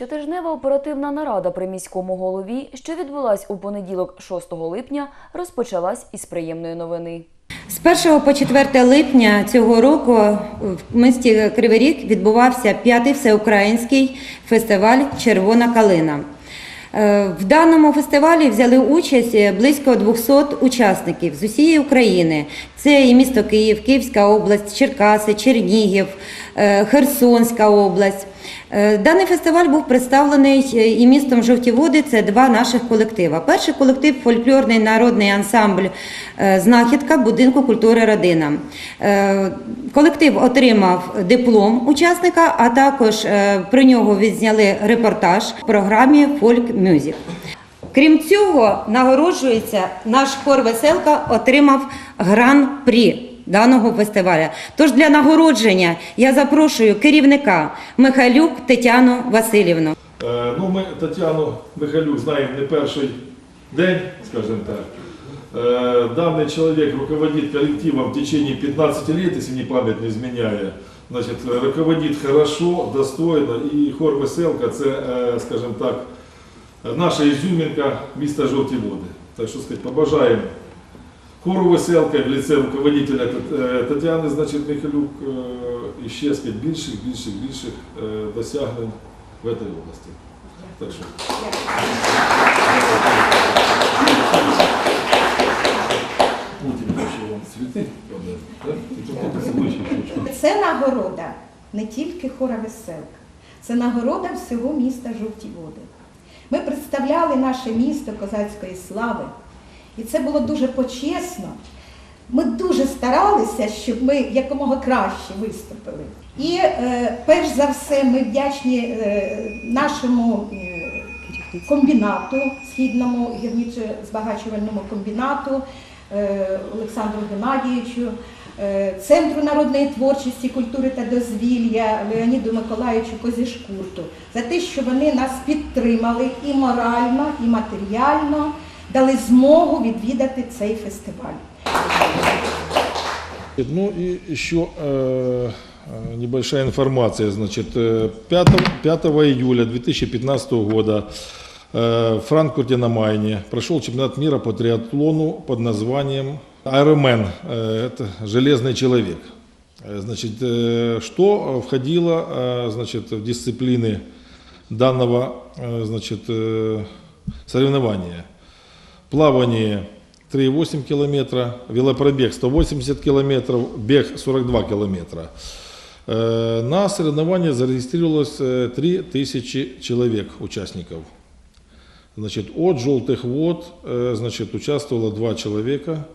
Щотижнева оперативна нарада при міському голові, що відбулась у понеділок 6 липня, розпочалась із приємної новини. З 1 по 4 липня цього року в місті Кривий Ріг відбувався п'ятий всеукраїнський фестиваль Червона калина. Е, В даному фестивалі взяли участь близько 200 учасників з усієї України. Це і місто Київ, Київська область, Черкаси, Чернігів, е, Херсонська область. Е, Даний фестиваль був представлений е, і містом Жовті Води. Це два наших колектива. Перший колектив фольклорний народний ансамбль е, Знахідка будинку культури родина. Колектив отримав диплом учасника, а також про нього відзняли репортаж в програмі Фольк Мюзик. Крім цього, нагороджується наш хор Веселка отримав гран-прі даного фестивалю. Тож для нагородження я запрошую керівника Михайлюк Тетяну Васильівну. Е, Ну, ми Тетяну Михайлюк знаємо не перший день, скажімо так. Е, Даний чоловік руководит коллективом в течение 15 лет, если не память не изменяє. Значит, руководит хорошо, достойно, і хор Веселка це, е, скажімо так, наша ізюмінка міста Жовті Води. Так що сказати, побажаємо хору Веселка в лице руководителя Тетяни, значить, Михайлюк, е, ще сказати, більших, більших, більших е, досягнень в этой области. Так що. Це нагорода не тільки хора веселка, це нагорода всього міста Жовті Води. Ми представляли наше місто козацької слави, і це було дуже почесно. Ми дуже старалися, щоб ми якомога краще виступили. І е, перш за все ми вдячні е, нашому е, комбінату, східному гірничо-збагачувальному комбінату е, Олександру Геннадійовичу, е, Центру народної творчості, культури та дозвілля Леоніду Миколаївичу Козішкурту за те, що вони нас підтримали і морально, і матеріально, дали змогу відвідати цей фестиваль. Ну и еще э, э, небольшая информация. Значит, э, 5, 5 июля 2015 года э, в Франкфурте на Майне прошел чемпионат мира по триатлону под названием Ironman. Э, Это «Железный человек». Э, Значит, э, что входило э, значит, в дисциплины данного э, значит, э, соревнования? Плавание 3,8 километра, велопробег 180 километров, бег 42 километра. Э, На соревнования зарегистрировалось э, 3000 человек, участников. Значит, от «Желтых вод» э, значит, участвовало два человека.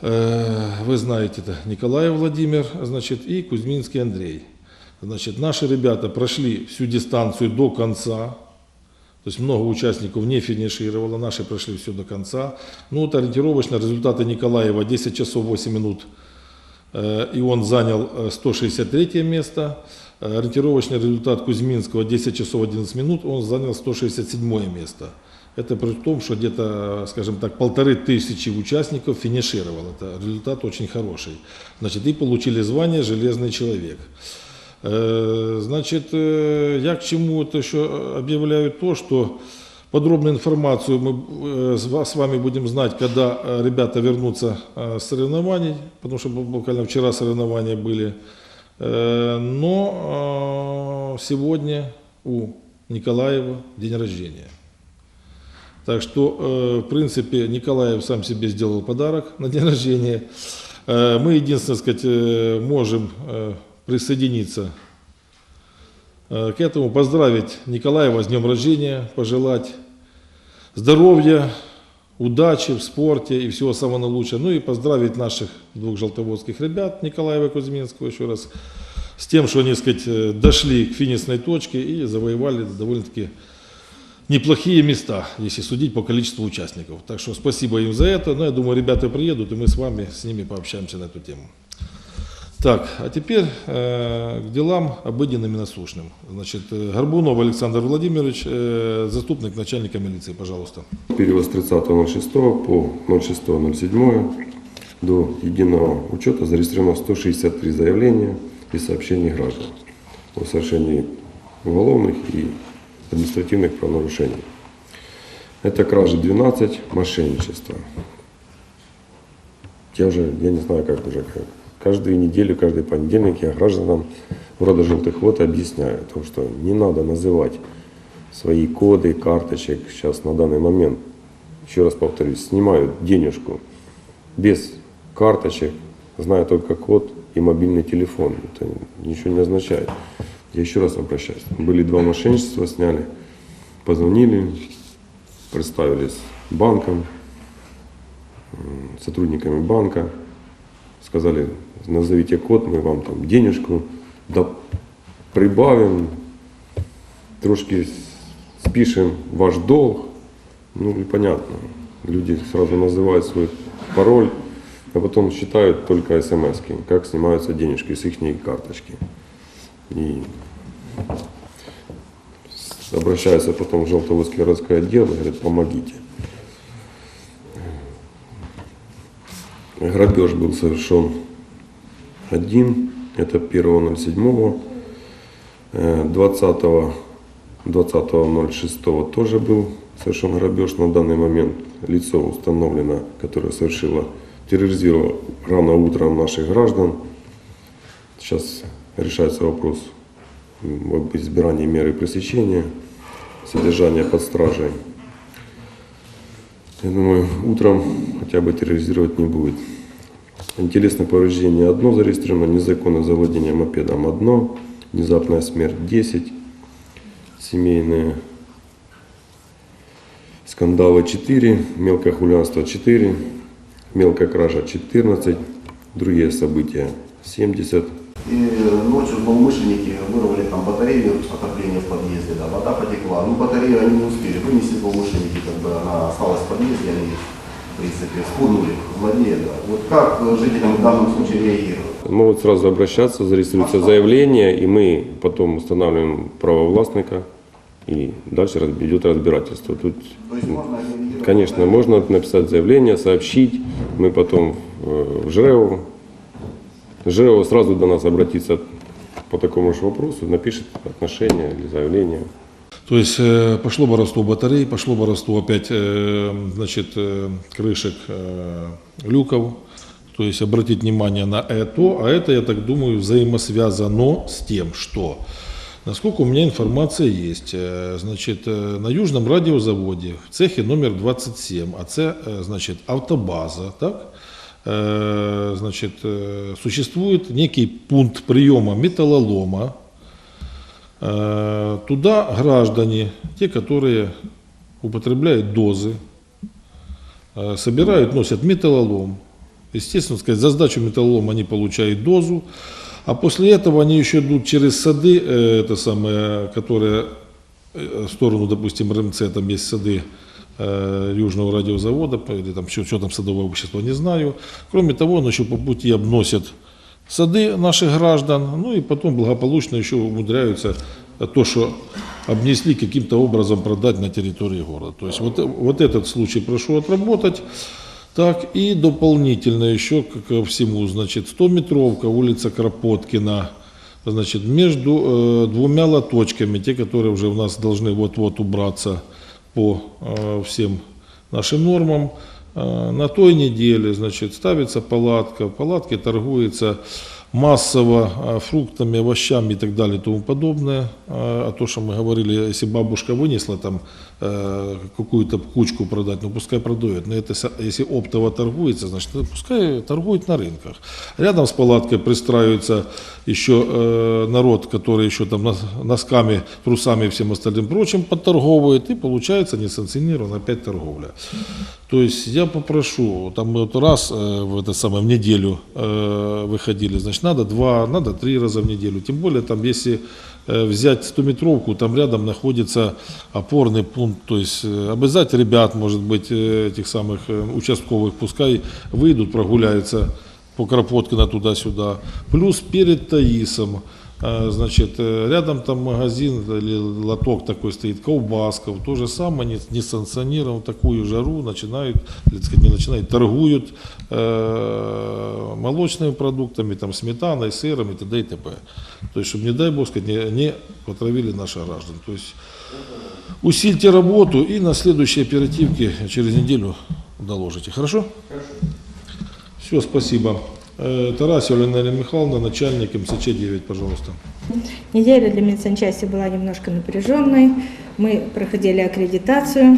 Э, Вы знаете, это Николаев Владимир значит, и Кузьминский Андрей. Значит, наши ребята прошли всю дистанцию до конца. То есть много участников не финишировало, наши прошли все до конца. Ну, вот ориентировочно результаты Николаева 10 часов 8 минут, э, и он занял э, 163 место. Э, Ориентировочный результат Кузьминского 10 часов 11 минут, он занял 167 место. Это при том, что где-то, скажем так, полторы тысячи участников финишировал. Это результат очень хороший. Значит, и получили звание «Железный человек». Э, Значит, э, я к чему это еще объявляю то, что подробную информацию мы э, с ва- с вами будем знать, когда ребята вернутся с соревнований, потому что бу- буквально вчера соревнования были. Но сегодня у Николаева день рождения. Так что, в принципе, Николаев сам себе сделал подарок на день рождения. Мы, единственное, сказать, можем присоединиться э, к этому, поздравить Николаева с днем рождения, пожелать здоровья, удачи в спорте и всего самого наилучшего. Ну и поздравить наших двух желтоводских ребят, Николаева и Кузьминского, еще раз, с тем, что они, сказать, э, дошли к финишной точке и завоевали довольно-таки неплохие места, если судить по количеству участников. Так что спасибо им за это. Но я думаю, ребята приедут, и мы с вами с ними пообщаемся на эту тему. Так, а теперь э, к делам обыденным и насущным. Значит, э, Горбунов Александр Владимирович, э, заступник начальника милиции, пожалуйста. с 30.06 по 06.07 до единого учета зарегистрировано 163 заявления и сообщений граждан о совершении уголовных и административных правонарушений. Это кражи 12, мошенничество. Я уже, я не знаю, как уже, как. Каждую неделю, каждый понедельник я гражданам города Желтых Вод объясняю, то, что не надо называть свои коды, карточек сейчас на данный момент. Еще раз повторюсь, снимают денежку без карточек, зная только код и мобильный телефон. Это ничего не означает. Я еще раз обращаюсь. Были два мошенничества, сняли, позвонили, представились банком, сотрудниками банка, сказали, назовите код, мы вам там денежку да прибавим, трошки спишем ваш долг. Ну и понятно, люди сразу называют свой пароль, а потом считают только смс как снимаются денежки с их карточки. И обращаются потом в Желтоводский городской отдел и говорят, помогите. Грабеж был совершен один, это 1.07. Э, 20 20.06 тоже был совершен грабеж. На данный момент лицо установлено, которое совершило, терроризировало рано утром наших граждан. Сейчас решается вопрос об избирании меры пресечения, содержания под стражей. Я думаю, утром хотя бы терроризировать не будет. Интересное повреждение одно зарегистрировано, незаконное завладение мопедом одно, внезапная смерть 10, семейные скандалы 4, мелкое хулианство 4, мелкая кража 14, другие события 70, И ночью злоумышленники вырвали там батарею отопления в подъезде, да, вода потекла. Ну, батарею они не успели вынести злоумышленники, как бы она осталась в подъезде, они, в принципе, спугнули злодея, да. Вот как жителям в данном случае реагировать? Могут сразу обращаться, зарегистрируется заявление, и мы потом устанавливаем право властника, и дальше идет разбирательство. Тут, можно конечно, можно написать заявление, сообщить, мы потом э, в ЖРЭО, ЖРЭО сразу до нас обратится по такому же вопросу, напишет отношение или заявление. То есть э, пошло воровство батарей, пошло воровство опять э, значит, э, крышек люков. То есть обратить внимание на это, а это, я так думаю, взаимосвязано с тем, что, насколько у меня информация есть, значит, на Южном радиозаводе в цехе номер 27, а це, значит, автобаза, так, значит, э, существует некий пункт приема металлолома, Э, Туда граждане, те, которые употребляют дозы, э, собирают, носят металлолом. Естественно, сказать, за сдачу металлолома они получают дозу, а после этого они еще идут через сады, э, это самое, которые э, в сторону, допустим, РМЦ, там есть сады э, Южного радиозавода, или там что, там садовое общество, не знаю. Кроме того, он еще по пути обносит сады наших граждан, ну и потом благополучно еще умудряются э, то, что обнесли, каким-то образом продать на территории города. То есть вот, э- вот этот случай прошу отработать. Так, и дополнительно еще ко всему, значит, 100-метровка, улица Кропоткина, значит, между э, двумя лоточками, те, которые уже у нас должны вот-вот убраться по э, всем нашим нормам, э, на той неделе, значит, ставится палатка, в палатке торгуется массово э, фруктами, овощами и так далее и тому подобное. А то, что мы говорили, если бабушка вынесла там э, какую-то кучку продать, ну пускай продает. Но это если оптово торгуется, значит, пускай торгует на рынках. Рядом с палаткой пристраивается еще э, народ, который еще там нос- носками, трусами и всем остальным прочим подторговывает, и получается несанкционированная опять торговля. То есть я попрошу, там мы вот раз э, в это самое в неделю э, выходили, значит, надо два, надо три раза в неделю. Тем более там, если взять 100-метровку, там рядом находится опорный пункт, то есть э, обязать ребят, может быть, э, этих самых э, участковых, пускай выйдут, прогуляются по Кропоткина туда-сюда. Плюс перед Таисом Э, Значит, э, рядом там магазин или лоток такой стоит, колбасков, то же самое, не, несанкционированно, такую жару начинают, так сказать, не начинают, торгуют э, молочными продуктами, там, сметаной, сыром и т.д. и т.п. То есть, чтобы, не дай бог сказать, не, не потравили наших граждан. То есть, усильте работу и на следующей оперативке через неделю доложите. Хорошо? Хорошо. Все, спасибо. Э, Тарасева Лена Михайловна, начальник МСЧ-9, пожалуйста. Неделя для медсанчасти была немножко напряженной. Мы проходили аккредитацию,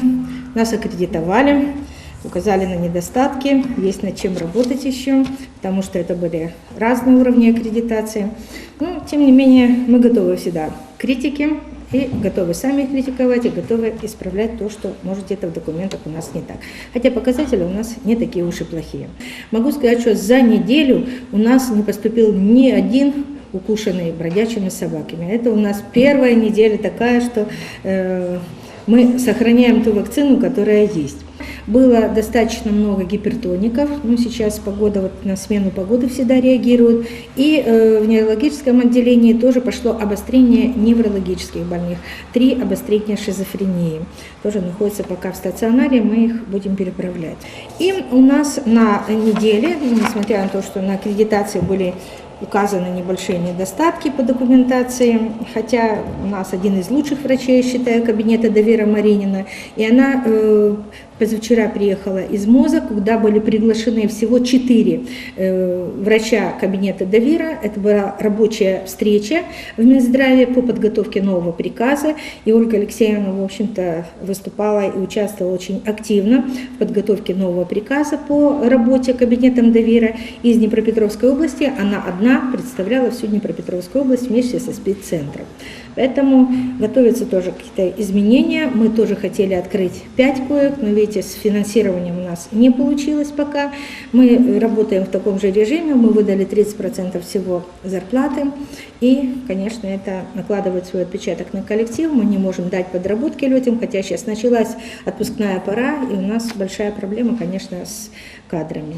нас аккредитовали, указали на недостатки, есть над чем работать еще, потому что это были разные уровни аккредитации. Но, тем не менее, мы готовы всегда к критике и готовы сами критиковать, и готовы исправлять то, что, может, где-то в документах у нас не так. Хотя показатели у нас не такие уж и плохие. Могу сказать, что за неделю у нас не поступил ни один укушенный бродячими собаками. Это у нас первая неделя такая, что э, мы сохраняем ту вакцину, которая есть. Было достаточно много гипертоников, ну сейчас погода, вот на смену погоды всегда реагирует. И э, в неврологическом отделении тоже пошло обострение неврологических больных. Три обострения шизофрении. Тоже находятся пока в стационаре, мы их будем переправлять. И у нас на неделе, несмотря на то, что на аккредитации были указаны небольшие недостатки по документации, хотя у нас один из лучших врачей, я считаю, кабинета Давира Маринина, и она э, позавчера приехала из МОЗа, куда были приглашены всего четыре э, врача кабинета Давира. Это была рабочая встреча в Минздраве по подготовке нового приказа, и Ольга Алексеевна, в общем-то, выступала и участвовала очень активно в подготовке нового приказа по работе кабинетом Давира из Днепропетровской области. Она одна представляла всю Днепропетровскую область вместе со спеццентром. Поэтому готовятся тоже какие-то изменения. Мы тоже хотели открыть 5 коек, но видите, с финансированием у нас не получилось пока. Мы работаем в таком же режиме, мы выдали 30% всего зарплаты. И, конечно, это накладывает свой отпечаток на коллектив. Мы не можем дать подработки людям, хотя сейчас началась отпускная пора, и у нас большая проблема, конечно, с кадрами.